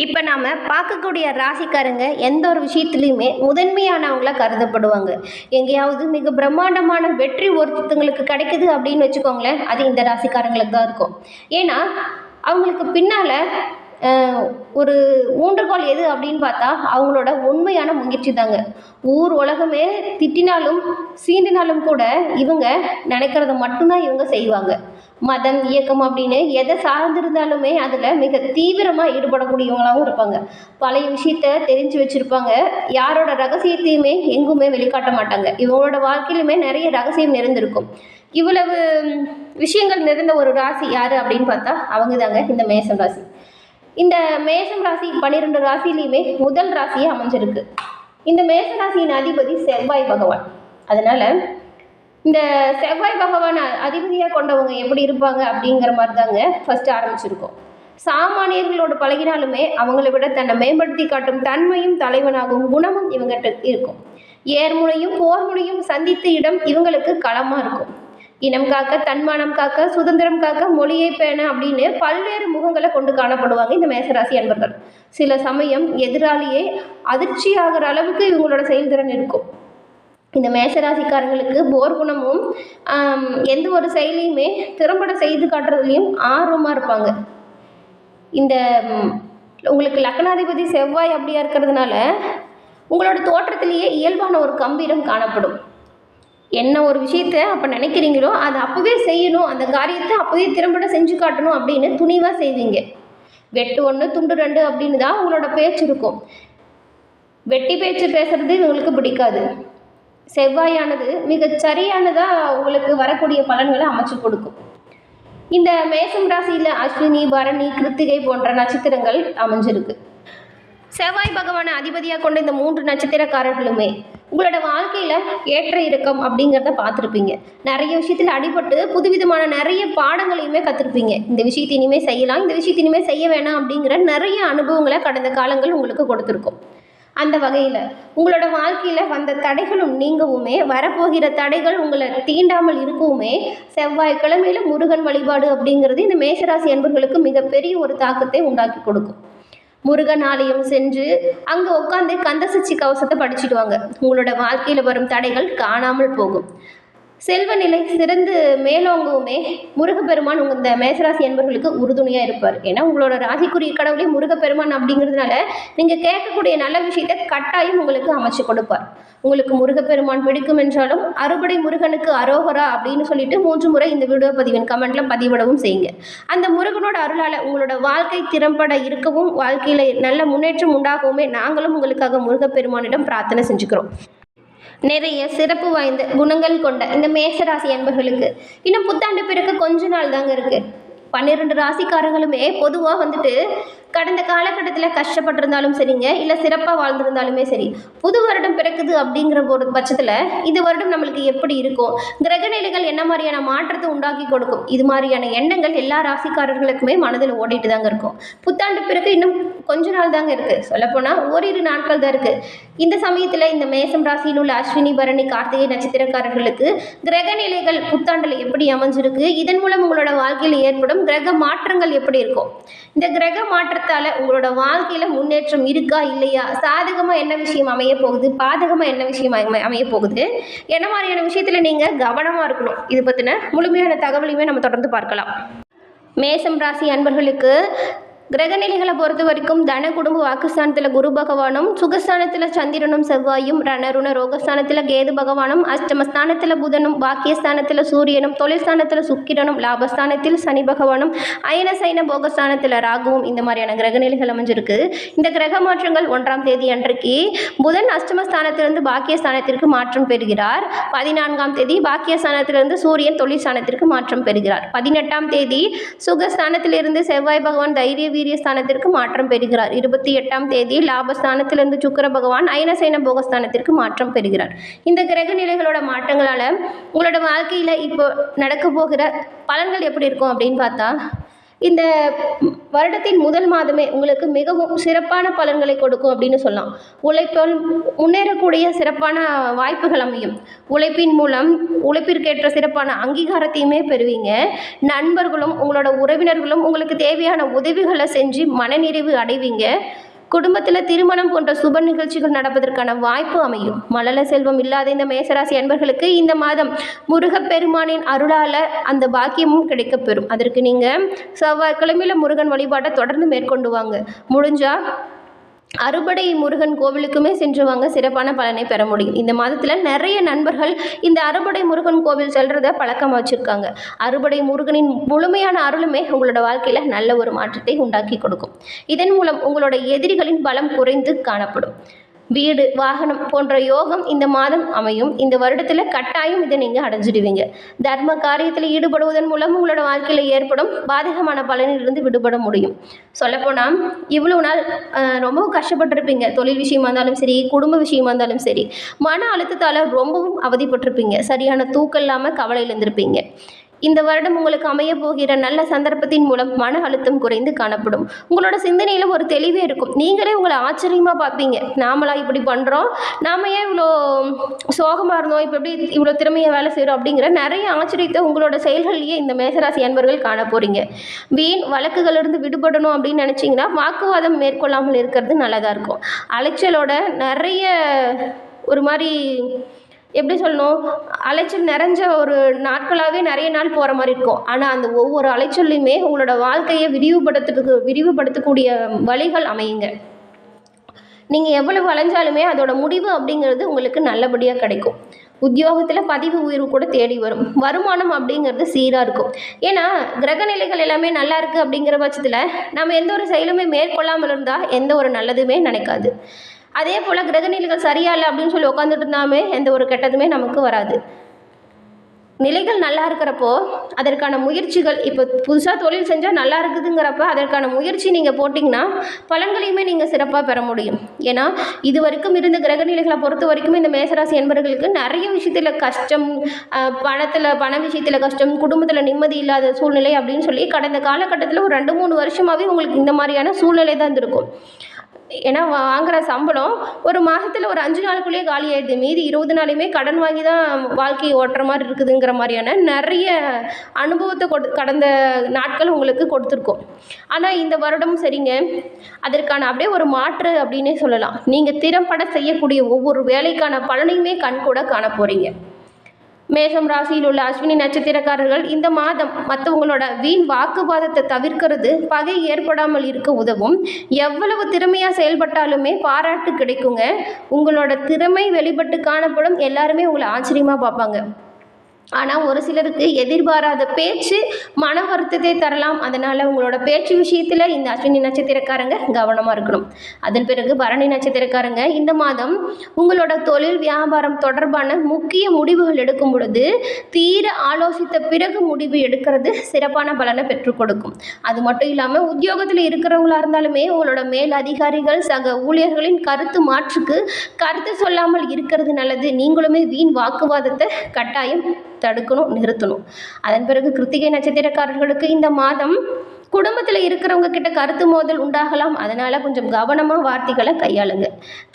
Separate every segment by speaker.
Speaker 1: இப்போ நாம் பார்க்கக்கூடிய ராசிக்காரங்க எந்த ஒரு விஷயத்துலையுமே முதன்மையானவங்களா கருதப்படுவாங்க. எங்கேயாவது மிக பிரம்மாண்டமான வெற்றி ஒருத்தங்களுக்கு கிடைக்குது அப்படின்னு வச்சுக்கோங்களேன் அது இந்த ராசிக்காரங்களுக்கு தான் இருக்கும். ஏன்னா அவங்களுக்கு பின்னால் ஒரு ஊன்றுகோல் எது அப்படின்னு பார்த்தா அவங்களோட உண்மையான முயற்சி தாங்க. ஊர் உலகமே திட்டினாலும் சீண்டினாலும் கூட இவங்க நினைக்கிறத மட்டும்தான் இவங்க செய்வாங்க. மதம் இயக்கம் அப்படின்னு எதை சார்ந்திருந்தாலுமே அதில் மிக தீவிரமாக ஈடுபடக்கூடியவங்களாகவும் இருப்பாங்க. பழைய விஷயத்த தெரிஞ்சு வச்சுருப்பாங்க. யாரோட ரகசியத்தையுமே எங்குமே வெளிக்காட்ட மாட்டாங்க. இவங்களோட வாழ்க்கையிலுமே நிறைய ரகசியம் நிறைந்திருக்கும். இவ்வளவு விஷயங்கள் நிறைந்த ஒரு ராசி யார் அப்படின்னு பார்த்தா அவங்க தாங்க இந்த மேசம் ராசி. இந்த மேசம் ராசி பன்னிரெண்டு ராசிலையுமே முதல் ராசியே அமைஞ்சிருக்கு. இந்த மேச ராசியின் அதிபதி செவ்வாய் பகவான். அதனால் இந்த செவ்வாய் பகவான் அதிபதியாக கொண்டவங்க எப்படி இருப்பாங்க அப்படிங்கிற மாதிரி தாங்க ஃபஸ்ட்டு ஆரம்பிச்சிருக்கோம். சாமானியர்களோடு பழகினாலுமே அவங்கள விட தன்னை மேம்படுத்தி காட்டும் தன்மையும் தலைவனாகும் குணமும் இவங்ககிட்ட இருக்கும். ஏர்முனையும் போர்முனையும் சந்தித்த இடம் இவங்களுக்கு களமாக இருக்கும். இனம் காக்க தன்மானம் காக்க சுதந்திரம் காக்க மொழியை பேண அப்படின்னு பல்வேறு முகங்களை கொண்டு காணப்படுவாங்க இந்த மேசராசி அன்பர்கள். சில சமயம் எதிராளியே அதிர்ச்சி ஆகிற அளவுக்கு இவங்களோட செயல்திறன் இருக்கும். இந்த மேசராசிக்காரங்களுக்கு போர் குணமும் எந்த ஒரு செயலையுமே திறம்பட செய்து காட்டுறதுலையும் ஆர்வமாக இருப்பாங்க. இந்த உங்களுக்கு லக்னாதிபதி செவ்வாய் அப்படியா இருக்கிறதுனால உங்களோட தோற்றத்திலேயே இயல்பான ஒரு கம்பீரம் காணப்படும். என்ன ஒரு விஷயத்த அப்போ நினைக்கிறீங்களோ அதை அப்போவே செய்யணும். அந்த காரியத்தை அப்போவே திறம்பட செஞ்சு காட்டணும் அப்படின்னு துணிவாக செய்வீங்க. வெட்டு ஒன்று துண்டு ரெண்டு அப்படின்னு தான் உங்களோட பேச்சு இருக்கும். வெட்டி பேச்சு பேசுறது இவங்களுக்கு பிடிக்காது. செவ்வாயானது மிகச்சரியானதாக உங்களுக்கு வரக்கூடிய பலன்களை அமைச்சு கொடுக்கும். இந்த மேசம் ராசியில் அஸ்வினி பரணி கிருத்திகை போன்ற நட்சத்திரங்கள் அமைஞ்சிருக்கு. செவ்வாய் பகவானை அதிபதியாக கொண்ட இந்த மூன்று நட்சத்திரக்காரர்களுமே உங்களோட வாழ்க்கையில் ஏற்ற இறக்கம் அப்படிங்கிறத பார்த்துருப்பீங்க. நிறைய விஷயத்தில் அடிபட்டு புதுவிதமான நிறைய பாடங்களையுமே கற்றுருப்பீங்க இந்த விஷயத்தை இனிமேல் செய்யலாம் இந்த விஷயத்தை இனிமேல் செய்ய வேணாம் அப்படிங்கிற நிறைய அனுபவங்களை கடந்த காலங்கள் உங்களுக்கு கொடுத்துருக்கும். அந்த வகையில் உங்களோட வாழ்க்கையில் வந்த தடைகளும் நீங்கவுமே வரப்போகிற தடைகள் உங்களை தீண்டாமல் இருக்கவுமே செவ்வாய்க்கிழமையில முருகன் வழிபாடு அப்படிங்கிறது இந்த மேசராசி அன்பர்களுக்கு மிகப்பெரிய ஒரு தாக்கத்தை உண்டாக்கி கொடுக்கும். முருகன் ஆலயம் சென்று அங்கே உட்காந்து கந்தசச்சி கவசத்தை படிச்சுட்டு வாங்க உங்களோட வாழ்க்கையில் வரும் தடைகள் காணாமல் போகும். செல்வ நிலை சிறந்து மேலோங்கவுமே முருகப்பெருமான் உங்கள் இந்த மேசராசி என்பவர்களுக்கு உறுதுணையாக இருப்பார். ஏன்னா உங்களோட ராசிக்குரிய கடவுளே முருகப்பெருமான் அப்படிங்கிறதுனால நீங்கள் கேட்கக்கூடிய நல்ல விஷயத்தை கட்டாயம் உங்களுக்கு அமைச்சு கொடுப்பார். உங்களுக்கு முருகப்பெருமான் பிடிக்கும் என்றாலும் அறுபடை முருகனுக்கு அரோகரா அப்படின்னு சொல்லிட்டு மூன்று முறை இந்த வீடியோ பதிவின் கமெண்ட்ல பதிவிடவும் செய்யுங்க. அந்த முருகனோட அருளால் உங்களோட வாழ்க்கை திறம்பட இருக்கவும் வாழ்க்கையில் நல்ல முன்னேற்றம் உண்டாகவுமே நாங்களும் உங்களுக்காக முருகப்பெருமானிடம் பிரார்த்தனை செஞ்சுக்கிறோம். நிறைய சிறப்பு வாய்ந்த குணங்கள் கொண்ட இந்த மேசராசி அன்பர்களுக்கு. இன்னும் புத்தாண்டு பிறகு கொஞ்ச நாள் தாங்க இருக்கு. பன்னிரெண்டு ராசிக்காரங்களுமே பொதுவாக வந்துட்டு கடந்த காலகட்டத்தில் கஷ்டப்பட்டிருந்தாலும் சரிங்க இல்லை சிறப்பாக வாழ்ந்திருந்தாலுமே சரி புது வருடம் பிறக்குது அப்படிங்கிற ஒரு பட்சத்தில் இந்த வருடம் நம்மளுக்கு எப்படி இருக்கும்? கிரகநிலைகள் என்ன மாதிரியான மாற்றத்தை உண்டாக்கி கொடுக்கும்? இது மாதிரியான எண்ணங்கள் எல்லா ராசிக்காரர்களுக்குமே மனதில் ஓடிட்டு தாங்க இருக்கும். புத்தாண்டு பிறகு இன்னும் கொஞ்ச நாள் தாங்க இருக்குது சொல்லப்போனால் ஓரிரு நாட்கள் தான் இருக்குது இந்த சமயத்தில் இந்த மேசம் ராசியில் உள்ள அஸ்வினி பரணி கார்த்திகை நட்சத்திரக்காரர்களுக்கு கிரகநிலைகள் புத்தாண்டில் எப்படி அமைஞ்சிருக்கு? இதன் மூலம் உங்களோட வாழ்க்கையில் ஏற்படும் கிரக மாற்றங்கள் எப்படி இருக்கும்? இந்த கிரக மாற்றத்தால் உங்களோட வாழ்க்கையில் முன்னேற்றம் இருக்கா இல்லையா? சாதகமாக என்ன விஷயம் அமைய போகுது? பாதகமாக என்ன விஷயம் அமைய அமைய போகுது? என்ன மாதிரியான விஷயத்தில் நீங்கள் கவனமாக இருக்கணும்? இது பற்றின முழுமையான தகவலையுமே நம்ம தொடர்ந்து பார்க்கலாம். மேசம் ராசி அன்பர்களுக்கு கிரகநிலைகளை பொறுத்த வரைக்கும் தன குடும்ப வாக்குஸ்தானத்தில் குரு பகவானும் சுகஸ்தானத்தில் சந்திரனும் செவ்வாயும் ரணருண ரோகஸ்தானத்தில் கேது பகவானும் அஷ்டமஸ்தானத்தில் புதனும் பாக்கியஸ்தானத்தில் சூரியனும் தொழில்ஸ்தானத்தில் சுக்கிரனும் லாபஸ்தானத்தில் சனி பகவானும் அயன சைன போகஸ்தானத்தில் ராகுவும் இந்த மாதிரியான கிரகநிலைகள் அமைஞ்சிருக்கு. இந்த கிரக மாற்றங்கள் ஒன்றாம் தேதி அன்றைக்கு புதன் அஷ்டமஸ்தானத்திலிருந்து பாக்கியஸ்தானத்திற்கு மாற்றம் பெறுகிறார். பதினான்காம் தேதி பாக்கியஸ்தானத்திலிருந்து சூரியன் தொழிற்சானத்திற்கு மாற்றம் பெறுகிறார். பதினெட்டாம் தேதி சுகஸ்தானத்திலிருந்து செவ்வாய் பகவான் தைரிய வீரியஸ்தானத்திற்கு மாற்றம் பெறுகிறார். இருபத்தி எட்டாம் தேதி லாபஸ்தானத்திலிருந்து சுக்கிர பகவான் அயனசைன போகஸ்தானத்திற்கு மாற்றம் பெறுகிறார். இந்த கிரக நிலைகளோட மாற்றங்களால் உங்களோட வாழ்க்கையில் இப்போ நடக்க போகிற பலன்கள் எப்படி இருக்கும் அப்படின்னு பார்த்தா இந்த வருடத்தின் முதல் மாதமே உங்களுக்கு மிகவும் சிறப்பான பலன்களை கொடுக்கும் அப்படின்னு சொல்லலாம். உழைப்பால் முன்னேறக்கூடிய சிறப்பான வாய்ப்புகள் அமையும். உழைப்பின் மூலம் உழைப்பிற்கேற்ற சிறப்பான அங்கீகாரத்தையுமே பெறுவீங்க. நண்பர்களும் உங்களோட உறவினர்களும் உங்களுக்கு தேவையான உதவிகளை செஞ்சு மனநிறைவு அடைவீங்க. குடும்பத்தில் திருமணம் போன்ற சுப நிகழ்ச்சிகள் நடப்பதற்கான வாய்ப்பு அமையும். மலல செல்வம் இல்லாத இந்த மேசராசி அன்பர்களுக்கு இந்த மாதம் முருகப்பெருமானின் அருளால் அந்த பாக்கியமும் கிடைக்கப்பெறும். அதற்கு நீங்கள் செவ்வாய்க்கிழமையில் முருகன் வழிபாட்டை தொடர்ந்து மேற்கொண்டு வாங்க. முடிஞ்சால் அறுபடை முருகன் கோவிலுக்குமே சென்று வாங்க சிறப்பான பலனை பெற முடியும். இந்த மாதத்தில் நிறைய நண்பர்கள் இந்த அறுபடை முருகன் கோவில் செல்றத பழக்கமாக வச்சுருக்காங்க. அறுபடை முருகனின் முழுமையான அருளுமே உங்களோட வாழ்க்கையில் நல்ல ஒரு மாற்றத்தை உண்டாக்கி கொடுக்கும். இதன் மூலம் உங்களோட எதிரிகளின் பலம் குறைந்து காணப்படும். வீடு வாகனம் போன்ற யோகம் இந்த மாதம் அமையும். இந்த வருடத்தில் கட்டாயம் இதை நீங்கள் அடைஞ்சிடுவீங்க. தர்ம காரியத்தில் ஈடுபடுவதன் மூலம் உங்களோட வாழ்க்கையில் ஏற்படும் பாதகமான பலனிலிருந்து விடுபட முடியும். சொல்லப்போனால் இவ்வளோ நாள் ரொம்பவும் கஷ்டப்பட்டிருப்பீங்க. தொழில் விஷயமா இருந்தாலும் சரி குடும்ப விஷயமா இருந்தாலும் சரி. மன அழுத்தத்தால் ரொம்பவும் அவதிப்பட்டிருப்பீங்க. சரியான தூக்கம் இல்லாமல் கவலையில் இருந்திருப்பீங்க. இந்த வருடம் உங்களுக்கு அமைய போகிற நல்ல சந்தர்ப்பத்தின் மூலம் மன அழுத்தம் குறைந்து காணப்படும். உங்களோட சிந்தனையில் ஒரு தெளிவே இருக்கும். நீங்களே உங்களை ஆச்சரியமாக பார்ப்பீங்க. நாமளா இப்படி பண்ணுறோம் நாம ஏன் இவ்வளோ சோகமாக இருந்தோம்? இப்போ எப்படி இவ்வளோ திறமையை வேலை செய்கிறோம் அப்படிங்கிற நிறைய ஆச்சரியத்தை உங்களோட செயல்களிலேயே இந்த மேசராசி அன்பர்கள் காண போகிறீங்க வீண் வழக்குகளிலிருந்து விடுபடணும் அப்படின்னு நினச்சிங்கன்னா வாக்குவாதம் மேற்கொள்ளாமல் இருக்கிறது நல்லதாக இருக்கும். அலைச்சலோட நிறைய ஒரு மாதிரி எப்படி சொல்லணும்? அலைச்சல் நிறைஞ்ச ஒரு நாட்களாகவே நிறைய நாள் போகிற மாதிரி இருக்கும். ஆனால் அந்த ஒவ்வொரு அலைச்சல்லையுமே உங்களோட வாழ்க்கையை விரிவுபடுத்துறதுக்கு விரிவுபடுத்தக்கூடிய வழிகள் அமையுங்க. நீங்கள் எவ்வளவு அலைஞ்சாலுமே அதோட முடிவு அப்படிங்கிறது உங்களுக்கு நல்லபடியாக கிடைக்கும். உத்தியோகத்தில் பதிவு உயர்வு கூட தேடி வரும். வருமானம் அப்படிங்கிறது சீராக இருக்கும். ஏன்னா கிரகநிலைகள் எல்லாமே நல்லா இருக்குது அப்படிங்கிற பட்சத்தில் நம்ம எந்த ஒரு செயலுமே மேற்கொள்ளாமல் இருந்தால் எந்த ஒரு நல்லதுமே நினைக்காது. அதே போல் கிரகநிலைகள் சரியா இல்லை அப்படின்னு சொல்லி உட்காந்துட்டு இருந்தாமே எந்த ஒரு கெட்டதுமே நமக்கு வராது. நிலைகள் நல்லா இருக்கிறப்போ அதற்கான முயற்சிகள் இப்போ புதுசாக தொழில் செஞ்சால் நல்லா இருக்குதுங்கிறப்ப அதற்கான முயற்சி நீங்கள் போட்டிங்கன்னா பலன்களையுமே நீங்கள் சிறப்பாக பெற முடியும். ஏன்னா இது வரைக்கும் இருந்த கிரகநிலைகளை பொறுத்த வரைக்கும் இந்த மேசராசி என்பவர்களுக்கு நிறைய விஷயத்தில் கஷ்டம் பணத்தில் பண விஷயத்தில் கஷ்டம் குடும்பத்தில் நிம்மதி இல்லாத சூழ்நிலை அப்படின்னு சொல்லி கடந்த காலகட்டத்தில் ஒரு ரெண்டு மூணு வருஷமாகவே உங்களுக்கு இந்த மாதிரியான சூழ்நிலை தான் இருந்திருக்கும். ஏன்னா வா- வாங்குற சம்பளம் ஒரு மாதத்தில் ஒரு அஞ்சு நாளுக்குள்ளேயே காலி ஆயிடுது. மீதி இருபது நாளையுமே கடன் வாங்கி தான் வாழ்க்கையை ஓட்டுற மாதிரி இருக்குதுங்கிற மாதிரியான நிறைய அனுபவத்தை கொடு கடந்த நாட்கள் உங்களுக்கு கொடுத்துருக்கோம். ஆனால் இந்த வருடம் சரிங்க. அதற்கான அப்படியே ஒரு மாற்று அப்படின்னே சொல்லலாம். நீங்கள் திறம்பட செய்யக்கூடிய ஒவ்வொரு வேலைக்கான பலனையுமே கண் கூட காண போகிறீங்க மேஷம் ராசியில் உள்ள அஸ்வினி நட்சத்திரக்காரர்கள் இந்த மாதம் மற்றவங்களோட வீண் வாக்குவாதத்தை தவிர்க்கிறது பகை ஏற்படாமல் இருக்க உதவும். எவ்வளவு திறமையாக செயல்பட்டாலுமே பாராட்டு கிடைக்குங்க. உங்களோட திறமை வெளிப்பட்டு காணப்படும். எல்லாருமே உங்களை ஆச்சரியமாக பார்ப்பாங்க. ஆனால் ஒரு சிலருக்கு எதிர்பாராத பேச்சு மன வருத்தத்தை தரலாம். அதனால் உங்களோட பேச்சு விஷயத்தில் இந்த அஸ்வினி நட்சத்திரக்காரங்க கவனமாக இருக்கணும். அதன் பிறகு பரணி நட்சத்திரக்காரங்க இந்த மாதம் உங்களோட தொழில் வியாபாரம் தொடர்பான முக்கிய முடிவுகள் எடுக்கும் பொழுது தீர ஆலோசித்த பிறகு முடிவு எடுக்கிறது சிறப்பான பலனை பெற்றுக் கொடுக்கும். அது மட்டும் இல்லாமல் உத்தியோகத்தில் இருக்கிறவங்களா இருந்தாலுமே உங்களோட மேல் அதிகாரிகள் சக ஊழியர்களின் கருத்து மாற்றுக்கு கருத்து சொல்லாமல் இருக்கிறது நல்லது. நீங்களுமே வீண் வாக்குவாதத்தை கட்டாயம் தடுக்கணும் நிறுத்தணும். அதன் பிறகு கிருத்திகை நட்சத்திரக்காரர்களுக்கு இந்த மாதம் குடும்பத்தில் இருக்கிறவங்க கிட்ட கருத்து மோதல் உண்டாகலாம். அதனால் கொஞ்சம் கவனமாக வார்த்தைகளை கையாளுங்க.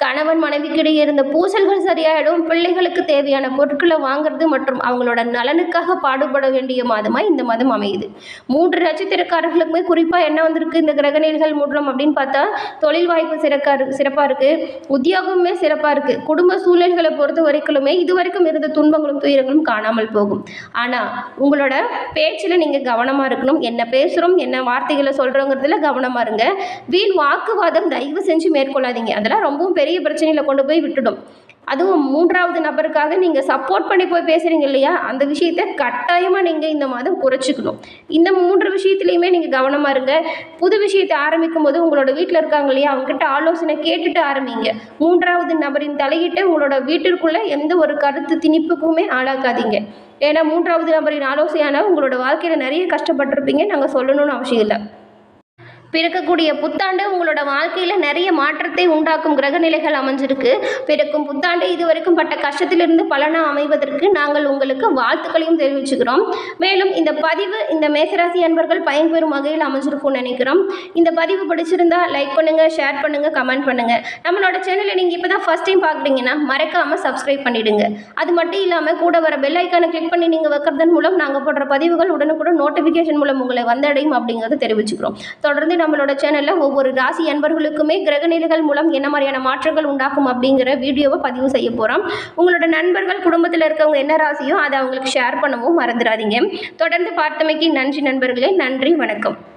Speaker 1: கணவன் மனைவிக்கிடையே இருந்த பூசல்கள் சரியாயிடும். பிள்ளைகளுக்கு தேவையான பொருட்களை வாங்குறது மற்றும் அவங்களோட நலனுக்காக பாடுபட வேண்டிய மாதமாக இந்த மாதம் அமையுது. மூன்று நட்சத்திரக்காரர்களுக்குமே குறிப்பாக என்ன வந்திருக்கு? இந்த கிரகநிலைகள் மூன்றம் அப்படின்னு பார்த்தா தொழில் வாய்ப்பு சிறக்கா சிறப்பாக இருக்குது உத்தியோகமே சிறப்பாக இருக்குது குடும்ப சூழல்களை பொறுத்த வரைக்குமே இது வரைக்கும் இருந்த துன்பங்களும் துயரங்களும் காணாமல் போகும். ஆனால் உங்களோட பேச்சில் நீங்கள் கவனமாக இருக்கணும். என்ன பேசுகிறோம் என்ன வார்த்தைகளை சொல்கிறோங்கிறதுல கவனமாக இருங்க. வீண் வாக்குவாதம் தயவு செஞ்சு மேற்கொள்ளாதீங்க. அதெல்லாம் ரொம்பவும் பெரிய பிரச்சனையில் கொண்டு போய் விட்டுடும். அதுவும் மூன்றாவது நபருக்காக நீங்கள் சப்போர்ட் பண்ணி போய் பேசுகிறீங்க இல்லையா? அந்த விஷயத்தை கட்டாயமாக நீங்கள் இந்த மாதம் குறைச்சிக்கணும். இந்த மூன்று விஷயத்துலையுமே நீங்கள் கவனமாக இருங்க. புது விஷயத்தை ஆரம்பிக்கும் போது உங்களோட வீட்டில் இருக்காங்க இல்லையா? அவங்ககிட்ட ஆலோசனை கேட்டுட்டு ஆரம்பிங்க. மூன்றாவது நபரின் தலையிட்டு உங்களோட வீட்டிற்குள்ளே எந்த ஒரு கருத்து திணிப்புக்குமே ஆளாக்காதீங்க. ஏன்னா மூன்றாவது நபரின் ஆலோசனையான உங்களோட வாழ்க்கையில் நிறைய கஷ்டப்பட்டிருப்பீங்க. நாங்கள் சொல்லணும்னு அவசியம் இல்லை. பிறக்கக்கூடிய புத்தாண்டு உங்களோட வாழ்க்கையில் நிறைய மாற்றத்தை உண்டாக்கும் கிரக நிலைகள் அமைஞ்சிருக்கு. பிறக்கும் புத்தாண்டு இதுவரைக்கும் பட்ட கஷ்டத்திலிருந்து பலனாக அமைவதற்கு நாங்கள் உங்களுக்கு வாழ்த்துக்களையும் தெரிவிச்சுக்கிறோம். மேலும் இந்த பதிவு இந்த மேசராசி அன்பர்கள் பயன்பெறும் வகையில் அமைஞ்சிருக்கும்னு நினைக்கிறோம். இந்த பதிவு பிடிச்சிருந்தா லைக் பண்ணுங்கள் ஷேர் பண்ணுங்கள் கமெண்ட் பண்ணுங்கள் நம்மளோட சேனலை நீங்கள் இப்போ தான் ஃபஸ்ட் டைம் பார்க்குறீங்கன்னா மறக்காமல் சப்ஸ்கிரைப் பண்ணிவிடுங்க அது மட்டும் இல்லாமல் கூட வர பெல் ஐக்கானை கிளிக் பண்ணி நீங்கள் வைக்கிறதன் மூலம் நாங்கள் போடுற பதிவுகள் உடனுக்குடன் நோட்டிஃபிகேஷன் மூலம் உங்களை வந்தடையும் அப்படிங்கிறத தெரிவிச்சுக்கிறோம். தொடர்ந்து நம்மளோட சேனலில் ஒவ்வொரு ராசி அன்பர்களுக்குமே கிரகநிலைகள் மூலம் என்ன மாதிரியான மாற்றங்கள் உண்டாகும் அப்படிங்கிற வீடியோவை பதிவு செய்ய போகிறோம் உங்களோட நண்பர்கள் குடும்பத்தில் இருக்கவங்க என்ன ராசியோ அதை அவங்களுக்கு ஷேர் பண்ணவும் மறந்துடாதீங்க. தொடர்ந்து பார்த்தமைக்கு நன்றி நண்பர்களே நன்றி வணக்கம்.